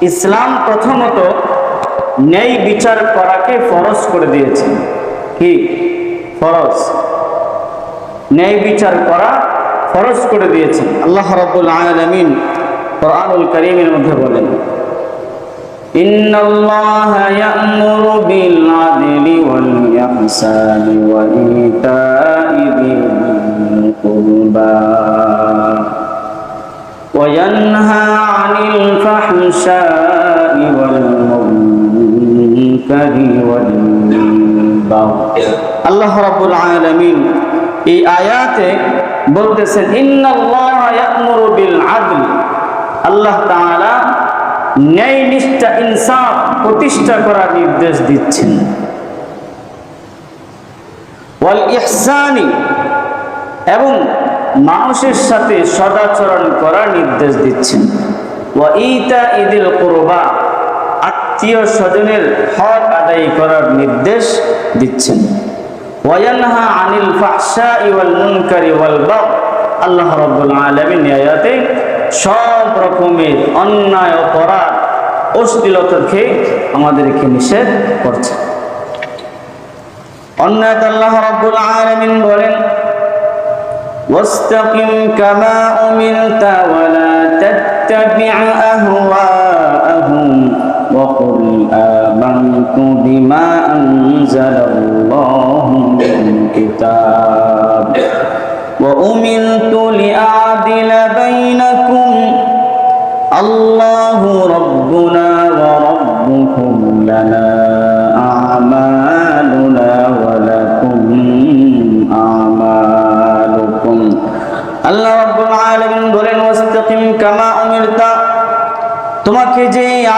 ইসলাম প্রথমত ন্যায় বিচার করাকে ফরজ করে দিয়েছে কি ফরজ ন্যায় বিচার করা ফরজ করে দিয়েছেন আল্লাহ রাব্বুল আলামিন কোরআনুল কারীমের মধ্যে বলেন إن الله يأمر بالعدل والإحسان وإيتاء ذي القربى وينهى عن الفحشاء والمنكر والبغي আল্লাহ রাব্বুল আলামিন এই আয়াতে বলতেছেন ইন্নাল্লাহ ইয়া'মুরু বিল আদল আল্লাহ তাআলা ন্যায় নিষ্ঠা ইনসাফ প্রতিষ্ঠা করার নির্দেশ দিচ্ছেন ওয়াল ইহসানি এবং মানুষের সাথে সদাচরণ করার নির্দেশ দিচ্ছেন। ওয়া ইতা ইদিল কোরবা, আত্মীয় স্বজনের হক আদায় করার নির্দেশ দিচ্ছেন। ওয়ায়ানহা আনিল ফাহশা ওয়াল মুনকারি ওয়াল বাগ আল্লাহ রাব্বুল আলামিন আয়াতে সব রকমের অন্যায়, অপরাধ অশ্লীলতাকে আমাদেরকে নিষেধ করছে অন্যায় আল্লাহ রাব্বুল আলামিন বলেন واستقم كما أمرت ولا تتبع أهواءهم وقل آمنت بما أنزل الله من كتاب وأمرت لأعدل بينكم الله ربنا وربكم لنا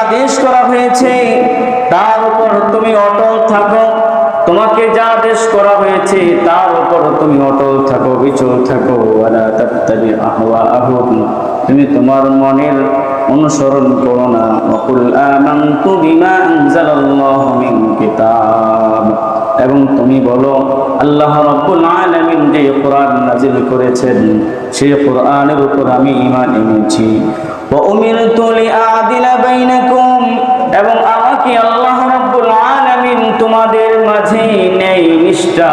আদেশ করা হয়েছে, তার উপর তুমি অটল থাকো। তোমাকে যা আদেশ করা হয়েছে, তার উপর তুমি অটল থাকো, বিচল থাকো। তুমি তোমার মনের অনুসরণ করো না। অকুল আমানতু বিমা কিতাব। এবং তুমি বলো, আল্লাহ রাব্বুল আলামিন যে কোরআন নাজিল করেছেন সেই কোরআনের উপর আমি ঈমান এনেছি। ওয়া উমিরতু লিআদিলা বাইনাকুম, এবং আমাকে আল্লাহ রাব্বুল আলামিন তোমাদের মাঝে ন্যায় নিষ্ঠা,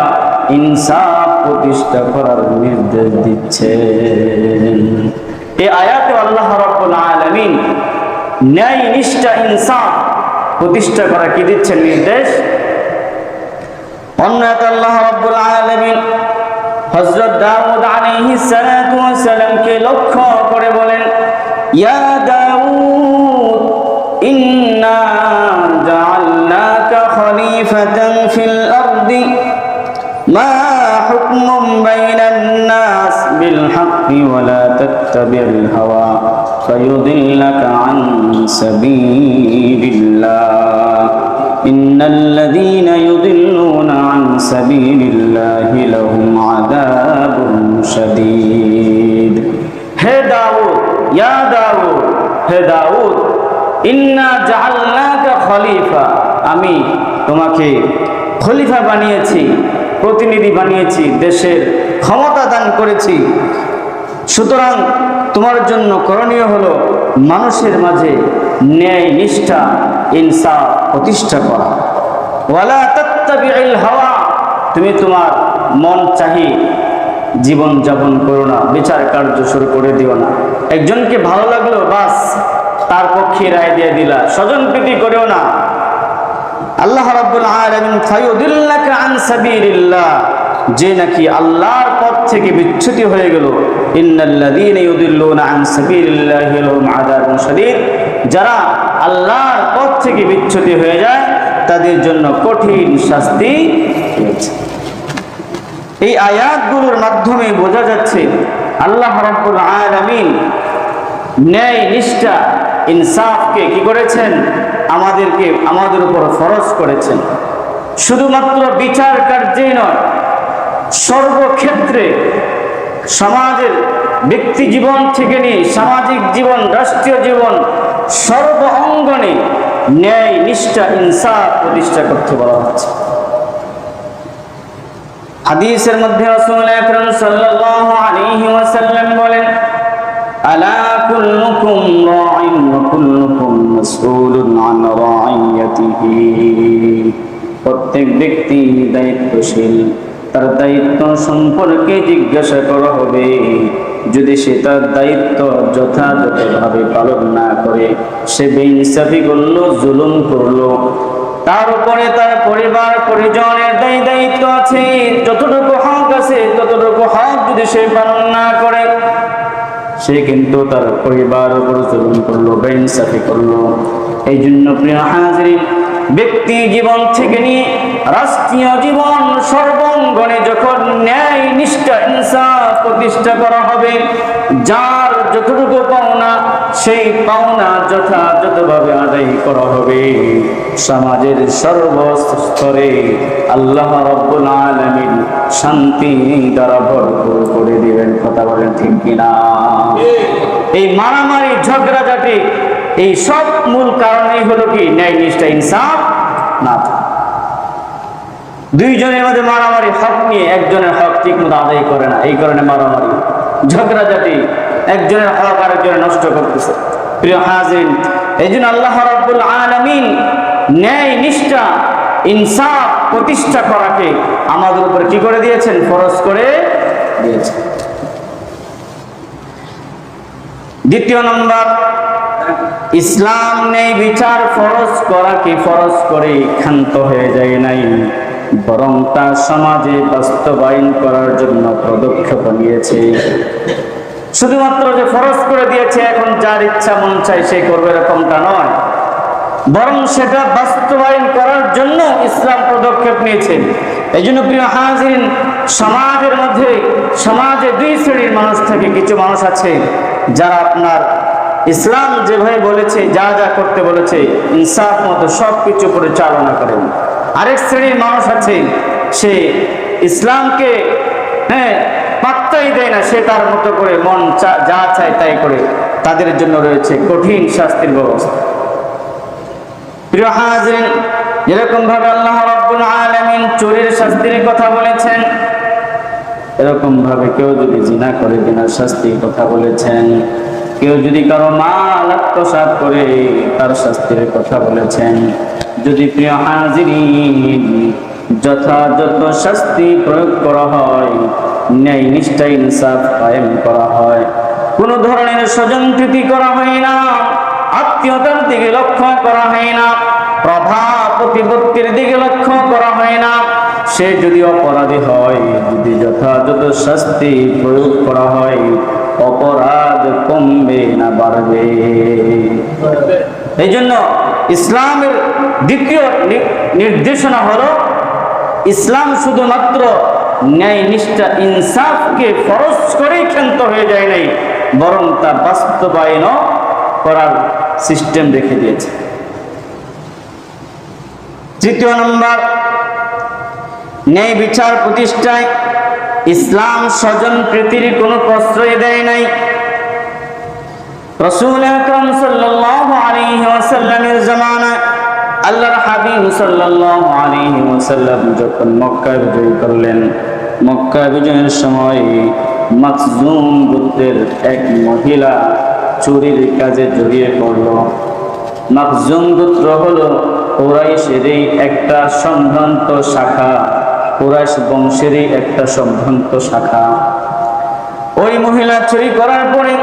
ইনসাফ প্রতিষ্ঠা করার নির্দেশ দিচ্ছেন। এই আয়াতে আল্লাহ রাব্বুল আলামিন ন্যায় নিষ্ঠা, ইনসাফ প্রতিষ্ঠা করা কি দিচ্ছেন নির্দেশ? অন্যত আল্লাহ রাব্বুল আলামিন হযরত দাউদ আলাইহিস সালাতু ওয়াস সালামকে লক্ষ্য করে বলেন ইয়া দাউদ ইন্না জাআলনাকা খলিফাতান ফিল আরদি মা হুকমুম বাইনান নাস বিল হাক্কি ওয়া লা তাত্তাবি'ল হাওয়া فيضلك عن سبيل الله إن الذين يضلون عن سبيل الله لهم عذاب شديد হে দাউদ ইয়া দাউদ হে দাউদ ইন্না জাআলনাকা খলিফা আমি তোমাকে খলিফা বানিয়েছি প্রতিনিধি বানিয়েছি দেশের ক্ষমতা দান করেছি সুতরাং তোমার জন্য করণীয় হলো মানুষের মাঝে ন্যায় নিষ্ঠা ইনসাফ প্রতিষ্ঠা করা ওয়ালা তাত্তাবিউল হাওয়া তুমি তোমার মন চাহি জীবন যাপন করো না, বিচার কার্য শুরু করে দিও না। একজনকে ভালো লাগল, বাস তার পক্ষে রায় দিয়ে দিলা। স্বজন প্রীতি করেও না। আল্লাহ রাব্বুল আলামিন ফায়ুদিল্লাকা আন সাবিলিল্লাহ। যে নাকি আল্লাহর পথ থেকে বিচ্যুতি হয়ে গেল। ইন্নাল্লাযীনা ইউদিল্লুনা আন সাবিলিল্লাহি লাহুম আযাবুন শাদীদ। যারা আল্লাহর পথ থেকে বিচ্যুতি হয়ে যায়, তাদের জন্য কঠিন শাস্তি রয়েছে এই আয়াতগুলোর মাধ্যমে বোঝা যাচ্ছে আল্লাহ রাব্বুল আলামিন ন্যায়, নিষ্ঠা, ইনসাফকে কি করেছেন? আমাদেরকে, আমাদের উপর ফরজ করেছেন। শুধুমাত্র বিচার নয়, সর্বক্ষেত্রে সমাজের ব্যক্তি জীবন থেকে নিয়ে সামাজিক জীবন, রাষ্ট্রীয় জীবন, সর্ব অঙ্গনে ন্যায়, নিষ্ঠা, ইনসাফ প্রতিষ্ঠা করতে বলা হচ্ছে। হাদিসের মধ্যে রাসূল আকরাম সাল্লাল্লাহু আলাইহি ওয়াসাল্লাম বলেন, আলা কুল্লুকুম রাইন ওয়া কুল্লুকুম মাসউলুন আন রাইয়াতিহি। প্রত্যেক ব্যক্তি দায়িত্বশীল, তার দায়িত্ব সম্পর্কে জিজ্ঞাসা করা হবে। যদি সে তার দায়িত্ব যথাযথভাবে পালন না করে, সে বেইনসাফি করল, জুলুম করল তার উপরে তার পরিবার, পরিজনের দায়ী দায়িত্ব আছে। যতটুকু হক আছে, ততটুকু হক যদি সে পালন না করে, সে কিন্তু তার পরিবার উপর জুলুম করল, বেইনসাফি করল। এই জন্য প্রিয় হাজির ব্যক্তি জীবন থেকে নিয়ে রাষ্ট্রীয় জীবন সর্বঙ্গনে যখন ন্যায় নিষ্ঠা, ইনসাফ প্রতিষ্ঠা করা হবে, যার যতটুকু পাওনা সেই পাওনা যথাযথভাবে আদায় করা হবে। সমাজের সর্বস্তরে আল্লাহ রব্বুল আলামিন শান্তি দ্বারা ভরপুর করে দিবেন। কথা বলেন ঠিক কিনা? এই মারামারি, ঝগড়াঝাটি, এই সব মূল কারণেই হলো কি? ন্যায় নিষ্ঠা, ইনসাফ, না দুইজনের মধ্যে মারামারি, হক নিয়ে একজনের হক ঠিক মতো আদায় করে না। এই কারণে মারামারি, ঝগড়াঝাটি একজনের হক আরেকজনের নষ্ট করতেছে। প্রিয় হাজিন এই জন্য আল্লাহ রাব্বুল আলামিন ন্যায়, নিষ্ঠা, ইনসাফ প্রতিষ্ঠা করাকে আমাদের উপর কি করে দিয়েছেন? ফরজ করে দিয়েছেন। দ্বিতীয় নম্বর, ইসলাম নেই, বিচার ফরজ করা কি ফরজ করে ক্ষান্ত হয়ে যায় নাই, বরং তা সমাজে বাস্তবায়ন করার জন্য পদক্ষেপ নিয়েছে। শুধুমাত্র যে ফরজ করে দিয়েছে, এখন যার ইচ্ছা, মন চাই সে করবে, এরকমটা নয়। বরং সেটা বাস্তবায়ন করার জন্য ইসলাম পদক্ষেপ নিয়েছে। এই জন্য প্রিয় হাজির সমাজের মধ্যে, সমাজে দুই শ্রেণির মানুষ থেকে কিছু মানুষ আছে, যারা আপনার ইসলাম যেভাবে বলেছে, যা যা করতে বলেছে, ইনসাফ মতো সব কিছু পরিচালনা করেন আরেক শ্রেণির মানুষ আছে, সে ইসলামকে হ্যাঁ পাত্তাই দেয় না, সে তার মতো করে মন যা চায় তাই করে। তাদের জন্য রয়েছে কঠিন শাস্তির ব্যবস্থা। ভাবে আল্লাহ চোরের শাস্তির কথা বলেছেন এরকম ভাবে কেউ যদি জিনা করে শাস্তির কথা বলেছেন, কেউ যদি কারও মাল আত্মসাৎ করে তার শাস্তির কথা বলেছেন, যদি প্রিয় হাজিরিন, যথাযথ শাস্তি প্রয়োগ করা হয় ন্যায় নিষ্ঠা ইনসাফ কায়েম করা হয়। কোনো ধরনের স্বজন প্রীতি করা হয় না, আত্মীয়তার দিকে লক্ষ্য করা হয় না, প্রভাব, প্রতিপত্তির দিকে লক্ষ্য করা হয় না। সে যদি অপরাধী হয়, যদি যথাযথ শাস্তি প্রয়োগ করা হয়, অপরাধ কমবে না, বাড়বে। এই জন্য ইসলামের দ্বিতীয় নির্দেশনা হলো, ইসলাম শুধুমাত্র ন্যায় নিষ্ঠা ইনসাফকে ফরজ করেই ক্ষান্ত হয়ে যায় নাই, বরং তা বাস্তবায়নও করার সিস্টেম রেখে দিয়েছে। তৃতীয় নম্বর, ন্যায় বিচার প্রতিষ্ঠায় ইসলাম স্বজন প্রীতির কোনো প্রশ্রয় দেয় নাই। রসুল আকরম সাল্লাল্লাহু আলাইহি ওয়াসাল্লামের জামানায় আল্লাহর হাবিব সাল্লাল্লাহু আলাইহি ওয়াসাল্লাম যখন মক্কা বিজয় করলেন, মক্কা বিজয়ের সময় মাকজুম গোত্রের এক মহিলা চুরির কাজে জড়িয়ে পড়ল। মাকজুম গোত্র হলো কোরাইশেরই একটা সম্ভ্রান্ত শাখা, কোরাইশ বংশেরই একটা সম্ভ্রান্ত শাখা। ওই মহিলা চুরি করার পরে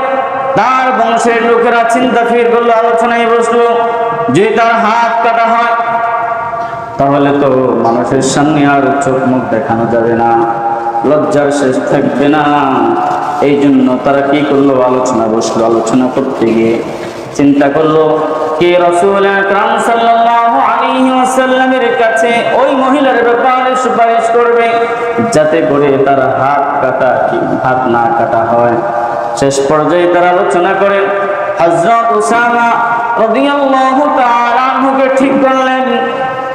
তার বংশের লোকেরা চিন্তা ফির করল, আলোচনায় বসল যদি তার হাত কাটা হয়, তাহলে তো মানুষের সামনে আর চোখ মুখ দেখানো যাবে না, লজ্জার শেষ থাকবে না। এই জন্য তারা কি করল? আলোচনা বসল, আলোচনা করতে গিয়ে চিন্তা করল, কে রসুল আকরাম কাছে ওই মহিলার ব্যাপারে সুপারিশ করবে, যাতে করে তার হাত কাটা কি হাত না কাটা হয়? শেষ পর্যায়ে তারা আলোচনা করে, হযরত উসামা রাদিয়াল্লাহু তাআলা আনহুকে ঠিক করলেন।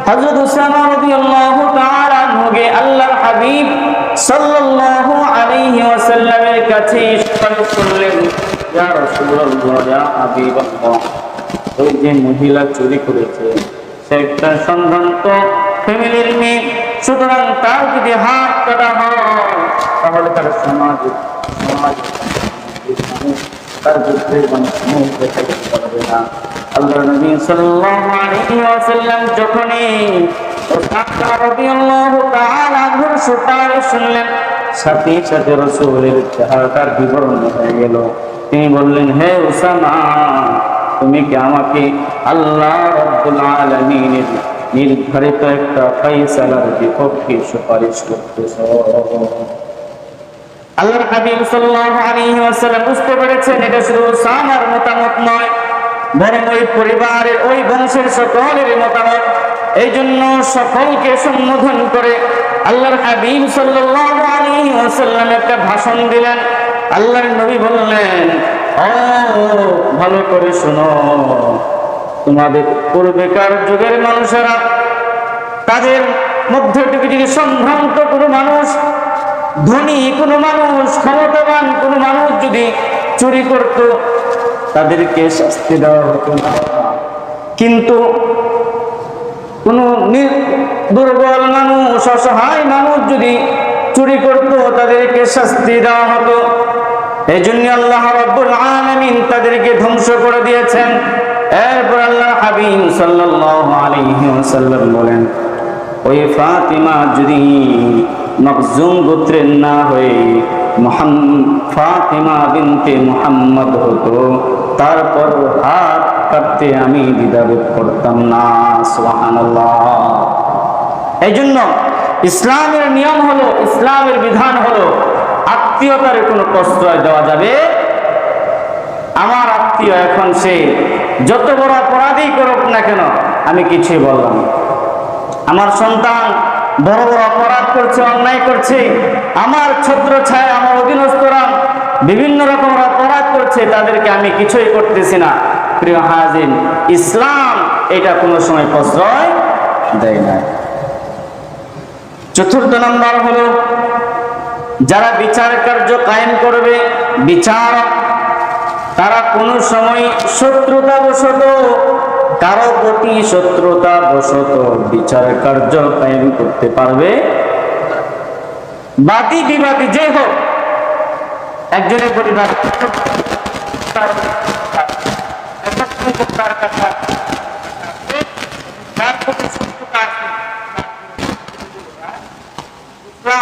হযরত উসামা রাদিয়াল্লাহু তাআলা আনহুকে আল্লাহর হাবিব সাল্লাল্লাহু আলাইহি ওয়াসাল্লামের কাছে সুপারিশ করলেন, ইয়া রাসূলুল্লাহ, ইয়া হাবিবাল্লাহ, ওই যে মহিলা চুরি করেছে, সে একটা সম্ভ্রান্ত ফ্যামিলির মেয়ে, সুতরাং তার যদি হাত কাটা হয়, তাহলে তার সমাজ সমাজ, তার আল্লাহ নবী সাল্লাল্লাহু আলাইহি ওয়াসাল্লাম যখনই উসমান রাদিয়াল্লাহু তাআলা আনহুর সুপারিশ শুনলেন, সাথে সাথে রাসূলের চেহারাটার বিবরণ হয়ে গেল। তিনি বললেন, হে উসামা, তুমি কি আমাকে আল্লাহ রাব্বুল আলামিনের নির্ধারিত একটা ফাইসালার বিপক্ষে সুপারিশ করতেছো? আল্লাহর হাবিব সাল্লাল্লাহু আলাইহি ওয়াসাল্লাম বুঝতে পেরেছেন, এটা শুধু উসামার মতামত নয় বরং ওই পরিবারের, ওই বংশের সকলের মতামত। এই জন্য সকলকে সম্বোধন করে আল্লাহর হাবিব আলাইহি একটা ভাষণ দিলেন। আল্লাহর নবী বললেন, ও, ভালো করে শোনো। তোমাদের পূর্বেকার যুগের মানুষেরা, তাদের মধ্যে যদি সম্ভ্রান্ত কোনো মানুষ, ধনী কোনো মানুষ, ক্ষমতাবান কোনো মানুষ যদি চুরি করত তাদেরকে শাস্তি দেওয়া হতো না। কিন্তু কোনো দুর্বল মানুষ, অসহায় মানুষ যদি চুরি করত, তাদেরকে শাস্তি দেওয়া হতো। এই জন্য আল্লাহ রব্বুল আলামিন তাদেরকে ধ্বংস করে দিয়েছেন। এরপর আল্লাহ হাবিব সাল্লাল্লাহু আলাইহি ওয়াসাল্লাম বলেন, ওই ফাতিমা যদি মখজুম গোত্রের না হয়ে ফাতিমা বিনতে মুহাম্মদ হতো তারপর হাত কাটতে আমি দ্বিধাবোধ করতাম না, সুবহানাল্লাহ। এই জন্য ইসলামের নিয়ম হলো, ইসলামের বিধান হলো, আত্মীয়তার কোনো প্রশ্রয় দেওয়া যাবে। আমার আত্মীয় এখন সে যত বড় অপরাধী করুক না কেন, আমি কিছুই বললাম আমার সন্তান বড় বড় অপরাধ করছে, অন্যায় করছে। আমার ছত্র ছায় আমার অধীনস্থরা বিভিন্ন রকম অপরাধ করছে তাদেরকে আমি কিছুই করতেছি না। প্রিয় হাজিন ইসলাম এটা কোনো সময় প্রশ্রয় দেয় না। চতুর্থ নম্বর হলো, যারা বিচার কার্য কায়েম করবে বিচার তারা কোনো সময় শত্রুতা বশত কারও প্রতি শত্রুতা বশত বিচার কার্য কায়েম করতে পারবে। বাদী বিবাদী যে হোক, একজনের পরিবার उपकार उपकार करतात चार कोटी संस्कार दुसरा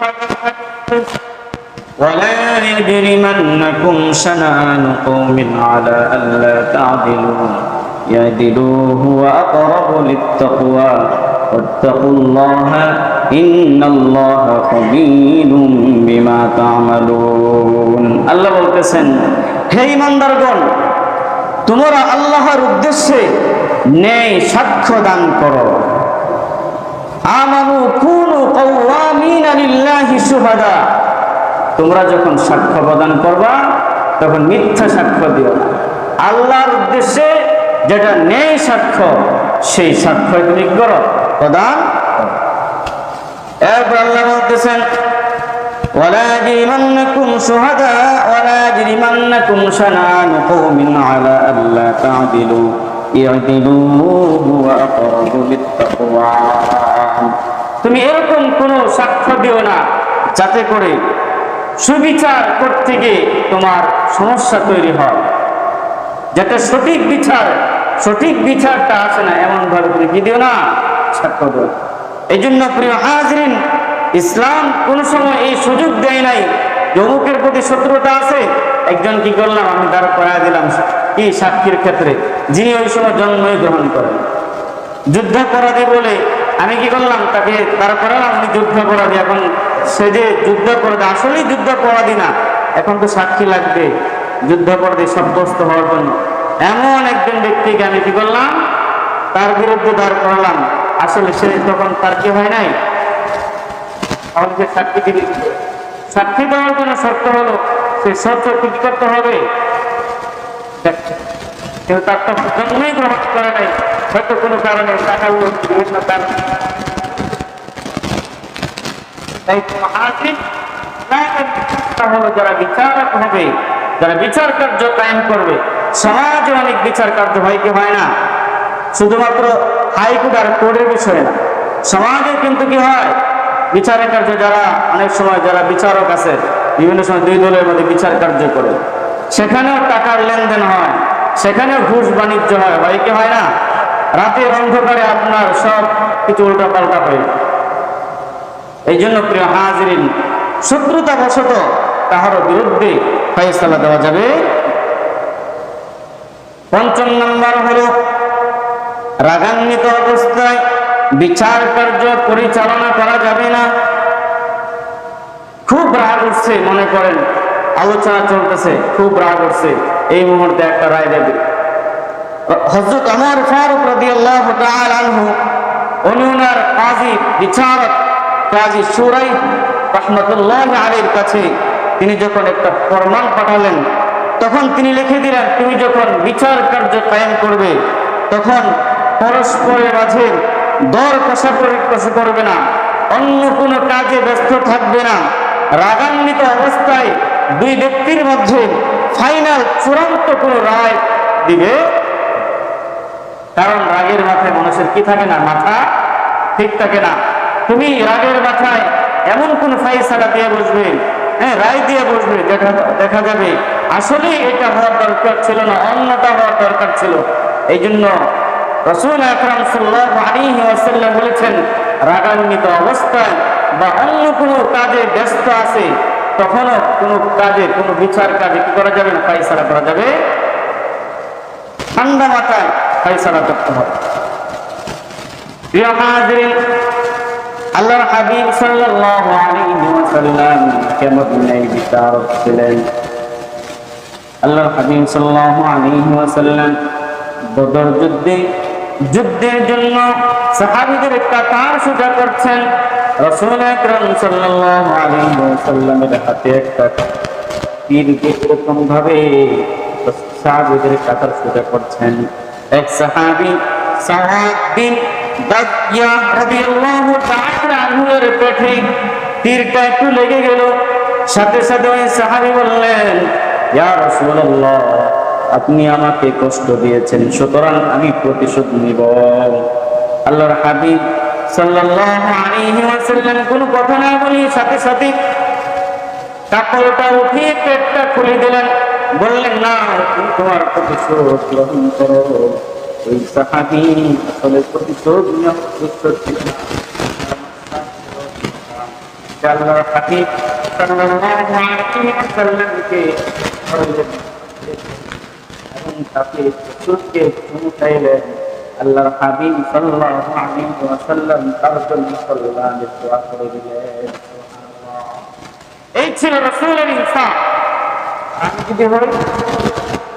फरक ولا يجرمنكم شنآن قوم على ألا تعدلون يعدلوا هو أقرب للتقوى واتقوا الله إن الله خبير بما تعملون الله বলতেছেন হে ইমানদারগণ তোমরা আল্লাহর উদ্দেশ্যে ন্যায় সাক্ষ্য দান করো আমানু কুনু কাওয়ামিনা লিল্লাহি শুহাদা তোমরা যখন সাক্ষ্য প্রদান করবা তখন মিথ্যা সাক্ষ্য দিও না আল্লাহর উদ্দেশ্যে যেটা নেই সাক্ষ্য সেই সাক্ষ্য তুমি করো প্রদান করো। এরপর আল্লাহ বলতেছেন ولا يجرمنكم شهداء ولا يجرمنكم شنآن قوم على ألا تعدلوا اعدلوا هو أقرب للتقوى তুমি এরকম কোনো সাক্ষ্য দিও না যাতে করে সুবিচার করতে গিয়ে তোমার সমস্যা তৈরি হয় যাতে সঠিক বিচার, সঠিক বিচারটা আসে না, এমন ভাবে তুমি কি দিও না? সাক্ষ্য দিও। এই জন্য প্রিয় হাজরিন, ইসলাম কোন সময় এই সুযোগ দেয় নাই যে অমুকের প্রতি শত্রুতা আছে, একজন কি করলাম, আমি তার করাই দিলাম, কি সাক্ষীর ক্ষেত্রে? যিনি ওই সময় জন্মই গ্রহণ করেন। যুদ্ধাপরাধী বলে, আমি কি করলাম, তাকে তার করালাম উনি যুদ্ধাপরাধী এখন সে যে যুদ্ধাপরাধী আসলেই যুদ্ধাপরাধী না, এখন তো সাক্ষী লাগবে। যুদ্ধাপরাধী সাব্যস্ত হওয়ার জন্য। এমন একজন ব্যক্তিকে আমি কি করলাম? তার বিরুদ্ধে দাঁড় করালাম। আসলে সে তখন তার কি হয় নাই? তাহলে সাক্ষী দিবে? সাক্ষী দেওয়ার জন্য শর্ত হলো, সে শর্ত কি করতে হবে। কিন্তু তার তো জন্মই গ্রহণ করে নাই। হয়তো কোনো কারণে টাকা বিভিন্ন কারণে তাই মহাসিন হলো যারা বিচারক হবে যারা বিচার কার্য কায়েম করবে, সমাজে অনেক বিচার কার্য হয় কি হয় না? শুধুমাত্র হাইকোর্ট আর কোর্টের বিষয় না, সমাজে কিন্তু কি হয়? বিচারের কার্য যারা, অনেক সময় যারা বিচারক আছে, বিভিন্ন সময় দুই দলের মধ্যে বিচার কার্য করে। সেখানেও টাকার লেনদেন হয়, সেখানেও ঘুষ বাণিজ্য হয় হয় কি হয় না? রাতের অন্ধকারে আপনার সব কিছু উল্টা পাল্টা হয়ে এই জন্য প্রিয় হাজরিন শত্রুতা বশত কাহারও বিরুদ্ধে ফয়সালা দেওয়া যাবে। পঞ্চম নম্বর হলো, রাগান্বিত অবস্থায় বিচার কার্য পরিচালনা করা যাবে না। খুব রাগ উঠছে, মনে করেন, আলোচনা চলতেছে, খুব রাগ উঠছে। এই মুহূর্তে একটা রায় দেবে। হজরত আমার ফারুক রাদিয়াল্লাহু তাআলা আনহু, উনি কাজী, বিচারক কাজী সুরাই রহমতুল্লাহ আলীর কাছে তিনি যখন একটা ফরমান পাঠালেন, তখন তিনি লিখে দিলেন, তুমি যখন বিচার কার্য কায়েম করবে, তখন পরস্পরের মাঝে দর কষাকষি কষি করবে না, অন্য কোনো কাজে ব্যস্ত থাকবে না। রাগান্বিত অবস্থায় দুই ব্যক্তির মধ্যে ফাইনাল চূড়ান্ত কোনো রায় দিবে। কারণ রাগের মাথায় মানুষের কি থাকে না? মাথা ঠিক থাকে না। তুমি রাগের মাথায় এমন কোন ফাইসালা দিয়ে বসবে হ্যাঁ রায় দিয়ে বসবে, দেখা দেখা যাবে। আসলে এটা হওয়ার দরকার ছিল না, অন্যটা হওয়ার দরকার ছিল। এই জন্য রসুল আকরাম সাল্লাহ আলী ওয়াসাল্লাম বলেছেন, রাগান্বিত অবস্থায় বা অন্য কোনো কাজে ব্যস্ত আছে, তখনও কোনো কাজে, কোনো বিচার কাজে কি করা যাবে না? ফাইসালা করা যাবে। ঠান্ডা মাথায় ফয়সালা করতে হবে। প্রিয় আল্লাহর হাবিব সাল্লাল্লাহু আলাইহি ওয়াসাল্লাম কেমন বিচারক ছিলেন আল্লাহর হাবিব সাল্লাল্লাহু আলাইহি ওয়াসাল্লাম বদর যুদ্ধে, যুদ্ধের জন্য সাহাবীদের কাতার সোজা করছেন। রাসূল আকরাম সাল্লাল্লাহু আলাইহি ওয়াসাল্লামের হাতে একটা তীরকে এরকম ভাবে সাহাবীদের কাতার সোজা করছেন। এক সাহাবী সাহাব লেগে সাথে সাথে ওই বললেন আপনি আমাকে কষ্ট দিয়েছেন, সুতরাং আমি প্রতিশোধ নিব। আল্লাহর হাবিব সাল্লাল্লাহু আলাইহি কোনো কথা না বলি সাথে সাথে কাপড়টা উঠিয়ে পেটটা খুলে দিলেন। বললেন, না তোমার প্রতিশোধ গ্রহণ করো। ওই সাহাবি আসলে নিয়ে প্রস্তুত ছিলেন আল্লাহর হাবিব সাল্লাল্লাহু আলাইহি ওয়াসাল্লামকে এবং তাকে প্রতিশোধকে পৌঁছাইলেন আল্লাহর হাবিব সাল্লাল্লাহু ছিল আমি যদি হই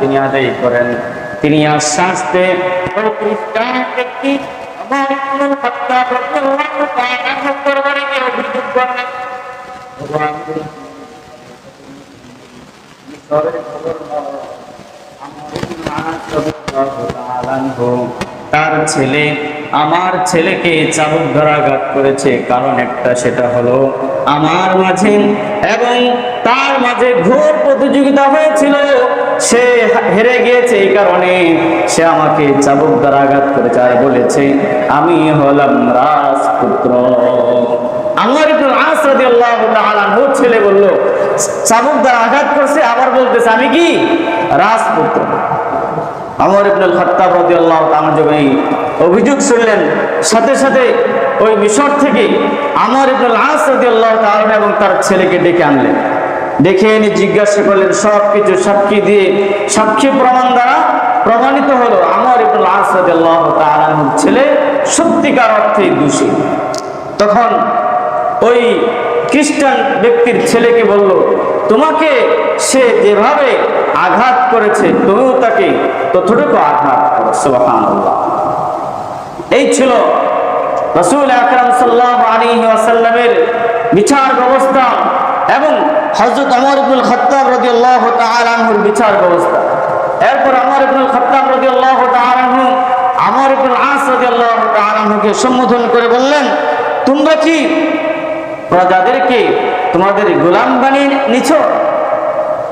তিনি আদায় করেন। তিনি আশ্বাস তার ছেলে আমার ছেলেকে চাবুক ধরাঘাত করেছে। কারণ একটা সেটা হলো, আমার মাঝে এবং তার মাঝে ঘোর প্রতিযোগিতা হয়েছিল। সে হেরে গিয়েছে এই কারণে সে আমাকে চাবুক দ্বারা আঘাত করেছে আর বলেছে, আমি হলাম রাজপুত্র। আমার একটু আস রাদিয়াল্লাহু তাআলা আনহুর ছেলে বলল, চাবুক দ্বারা আঘাত করছে? আবার বলতেছে, আমি কি? রাজপুত্র। আমর ইবনুল খাত্তাব রাদিয়াল্লাহু তাআলা যখন এই অভিযোগ শুনলেন, সাথে সাথে ওই মিশর থেকে আমর ইবনুল আস রাদিয়াল্লাহু তাআলা এবং তার ছেলেকে ডেকে আনলেন। ডেকে এনে জিজ্ঞাসা করলেন সব কিছু সাক্ষী দিয়ে সাক্ষী প্রমাণ দ্বারা প্রমাণিত হলো আমর ইবনুল আস রাদিয়াল্লাহু তাআলার ছেলে সত্যিকার অর্থেই দোষী। তখন ওই খ্রিস্টান ব্যক্তির ছেলেকে বলল, তোমাকে সে যেভাবে আঘাত করেছে তুমিও তাকে ততটুকু আঘাত করো এই ছিল রসুল আকরাম সাল্লাহ আলী ওয়াসাল্লামের বিচার ব্যবস্থা এবং হজরত অমর ইবনুল খত্তাব রদি আল্লাহ তালাহুর বিচার ব্যবস্থা। এরপর আমর ইবনুল খত্তাব রদি আল্লাহ তালাহু আমর ইবনুল আস রদি আল্লাহ তালাহুকে সম্বোধন করে বললেন, তোমরা কি প্রজাদেরকে তোমাদের গোলাম বানিয়ে নিছ?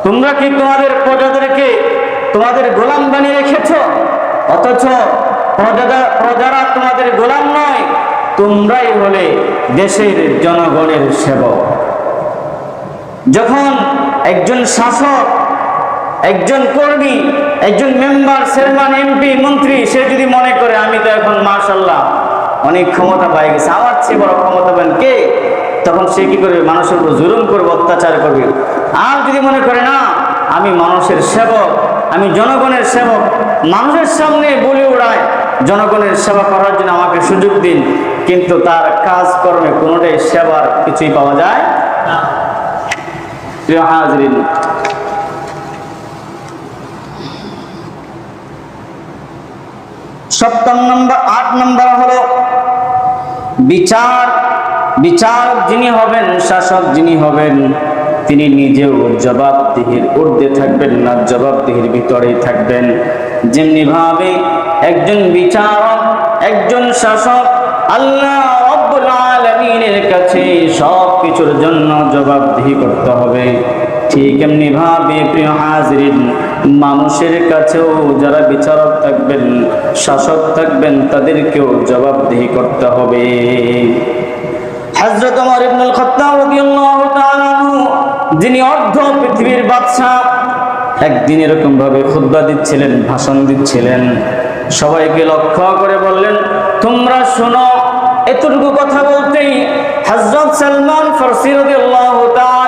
তোমরা কি তোমাদের প্রজাদেরকে তোমাদের গোলাম বানিয়ে রেখেছ? অথচ প্রজারা প্রজারা তোমাদের গোলাম নয়, তোমরাই হলে দেশের জনগণের সেবক। যখন একজন শাসক, একজন কর্মী, একজন মেম্বার, চেয়ারম্যান, এমপি, মন্ত্রী, সে যদি মনে করে, আমি তো এখন মার্শাল্লাহ অনেক ক্ষমতা পাই গেছে। আমার চেয়ে বড় ক্ষমতা পান কে? তখন সে কি করবে? মানুষের উপর জুলুম করবে, অত্যাচার করবে। আর যদি মনে করে, না, আমি মানুষের সেবক, আমি জনগণের সেবক, মানুষের সামনে বলে উড়ায়, জনগণের সেবা করার জন্য আমাকে সুযোগ দিন। কিন্তু তার কাজকর্মে কোনোটাই সেবার কিছুই পাওয়া যায় না প্রিয় হাজরিন সপ্তম নম্বর, আট নম্বর হলো বিচার। বিচারক যিনি হবেন, শাসক যিনি হবেন, তিনি নিজেও জবাবদিহির ঊর্ধ্বে থাকবেন, না জবাবদিহির ভিতরেই থাকবেন। যেমনি ভাবে একজন বিচারক, একজন শাসক, আল্লাহ রব্বুল আলামিনের কাছে সব কিছুর জন্য জবাবদিহি করতে হবে। ঠিক এমনি ভাবে প্রিয় হাজরিন, মানুষের কাছেও যারা বিচারক থাকবেন, শাসক থাকবেন, তাদেরকেও জবাবদিহি করতে হবে। হযরত ওমর ইবনুল খাত্তাব রাদিয়াল্লাহু তাআলা যিনি অর্ধ পৃথিবীর বাদশা একদিন এরকম ভাবে খুতবা দিচ্ছিলেন, ভাষণ দিচ্ছিলেন। সবাইকে লক্ষ্য করে বললেন, তোমরা শোনো, এতটুকু কথা বলতেই হযরত সালমান ফারসি রাদিয়াল্লাহু তাআলা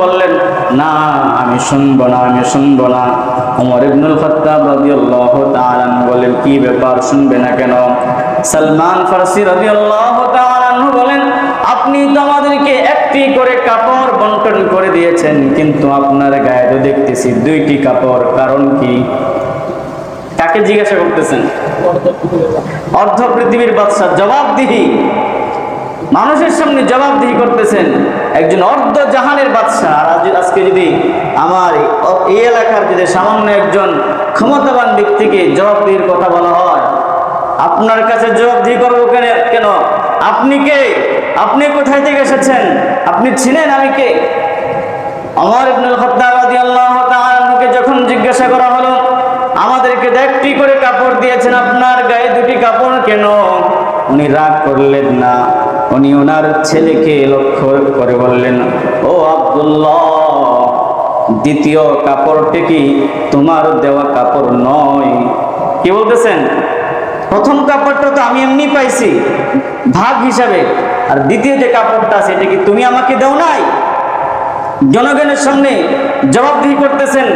বললেন, না, আমি শুনব না, আমি শুনব না। ওমর ইবনুল খাত্তাব রাদিয়াল্লাহু তাআলা বলেন কি ব্যাপার, শুনবে না কেন? সালমান ফারসি রাদিয়াল্লাহু তাআলা বলেন, আপনি তো আমাদেরকে একটি করে কাপড় বন্টন করে দিয়েছেন, কিন্তু আপনার গায়ে তো দেখতেছি দুইটি কাপড়, কারণ কি? কাকে জিজ্ঞাসা করতেছেন? অর্ধ পৃথিবীর বাদশাহ, জবাবদিহি। মানুষের সামনে জবাবদিহি করতেছেন একজন অর্ধ জাহানের বাদশাহ আর আজ- আজকে যদি আমার এই- এলাকার যদি সামান্য একজন ক্ষমতাবান ব্যক্তিকে জবাবদিহির কথা বলা হয়, আপনার কাছে জবাবদিহি করব কেন কেন? আপনি কে? আপনি কোথায় থেকে এসেছেন? আপনি ছিলেন আমি কে? আমার ইবনুল খাত্তাব রাদিয়াল্লাহু তাআলাকে যখন জিজ্ঞাসা করা হলো, আমাদেরকে একটি করে কাপড় দিয়েছেন আপনার গায়ে দুটি কাপড় কেন? উনি রাগ করলেন না। উনি ওনার ছেলেকে লক্ষ্য করে বললেন, ও আবদুল্লাহ, দ্বিতীয় কাপড়টি কি তোমার দেওয়া কাপড় নয়? কি বলতেছেন? প্রথম কাপড়টা তো আমি এমনি পাইছি, ভাগ হিসাবে। আর দ্বিতীয় যে কাপড়টা আছে, এটা কি তুমি আমাকে দাও নাই? জনগণের সামনে জবাবদিহি করতেছেন।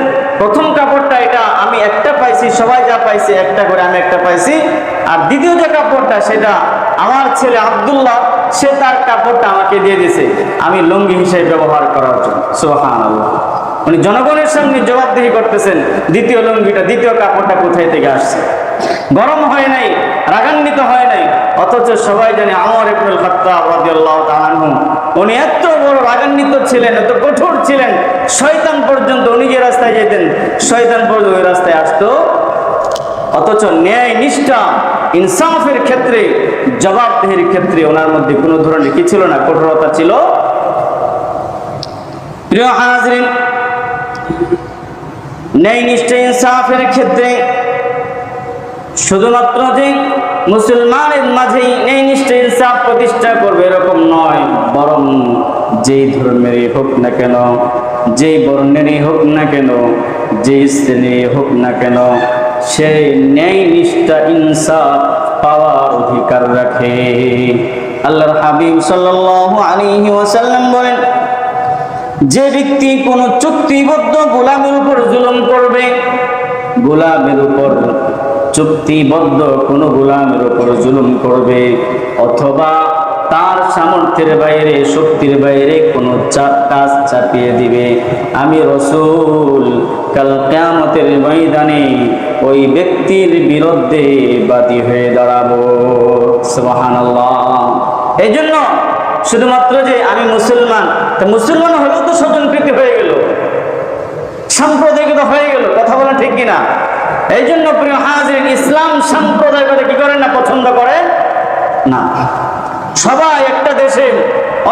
প্রথম কাপড়টা এটা, আমি একটা পাইছি, সবাই যা পাইছে একটা করে আমি একটা পাইছি। আর দ্বিতীয় যে কাপড়টা, সেটা আমার ছেলে আব্দুল্লাহ, সে তার কাপড়টা আমাকে দিয়ে দিয়েছে। আমি লুঙ্গি হিসেবে ব্যবহার করার জন্য। আল্লাহ উনি জনগণের সামনে জবাবদিহি করতেছেন, দ্বিতীয় লুঙ্গিটা, দ্বিতীয় কাপড়টা কোথায় থেকে আসছে? গরম হয় নাই, রাগান্বিত হয় নাই। অথচ সবাই জানে আমার ইবনুল খাত্তাব রাদিয়াল্লাহু তাআলা উনি এত বড় রাগান্বিত ছিলেন, এত কঠোর ছিলেন, শয়তান পর্যন্ত উনি যে রাস্তায় যেতেন, শয়তান পর্যন্ত ওই রাস্তায় আসতো। অথচ ন্যায় নিষ্ঠা, ইনসাফের ক্ষেত্রে, জবাবদেহির ক্ষেত্রে ওনার মধ্যে কোনো ধরনের কি ছিল না, কঠোরতা ছিল? প্রিয় হাজরিন, ন্যায় নিষ্ঠা, ইনসাফের ক্ষেত্রে শুধুমাত্র যে মুসলমানের মাঝেই ন্যায় নিষ্ঠা ইনসাফ প্রতিষ্ঠা করবে এরকম নয়। বরং যেই ধর্মেরই হোক না কেন, যেই বর্ণেরই হোক না কেন, যেই শ্রেণীরই হোক না কেন, সে ন্যায় নিষ্ঠা ইনসাফ পাওয়ার অধিকার রাখে। আল্লাহর হাবিব সাল্লাল্লাহু আলাইহি ওয়াসাল্লাম বলেন, যে ব্যক্তি কোনো চুক্তিবদ্ধ গোলামের উপর জুলুম করবে, গোলামের উপর চুক্তিবদ্ধ কোনো গোলামের উপর জুলুম করবে, অথবা তার সামর্থ্যের বাইরে, শক্তির বাইরে কোনো কাজ চাপিয়ে দিবে। আমি রসুল, কাল কেয়ামতের ময়দানে ওই ব্যক্তির বিরুদ্ধে বাদী হয়ে দাঁড়াবো। সুবহানাল্লাহ। এই জন্য শুধুমাত্র যে আমি মুসলমান, তা মুসলমান হলেও তো স্বজনপ্রীতি হয়ে গেল, সাম্প্রদায়িকতা হয়ে গেল, কথা বলা ঠিক কিনা? এই জন্য প্রিয় হাজির ইসলাম সাম্প্রদায়িকতা কি করেন না পছন্দ করে? না। সবাই একটা দেশে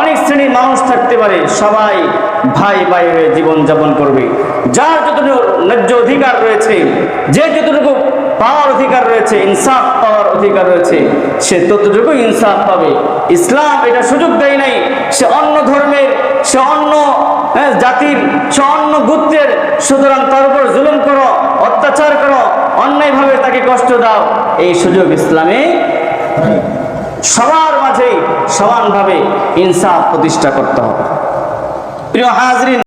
অনেক শ্রেণির মানুষ থাকতে পারে সবাই ভাই ভাই হয়ে জীবন যাপন করবে। যার যতটুকু ন্যায্য অধিকার রয়েছে যে যতটুকু পাওয়ার অধিকার রয়েছে ইনসাফ পাওয়ার অধিকার রয়েছে সে ততটুকু ইনসাফ পাবে। ইসলাম এটা সুযোগ দেয় নাই সে অন্য ধর্মের সে অন্য হ্যাঁ, জাতির সে অন্য গোত্রের সুতরাং তার উপর জুলুম করো। অত্যাচার করো, অন্যায়ভাবে তাকে কষ্ট দাও। এই সুযোগ ইসলামে সবার মাঝে সমানভাবে ইনসাফ প্রতিষ্ঠা করতে হবে। প্রিয় হাজরিন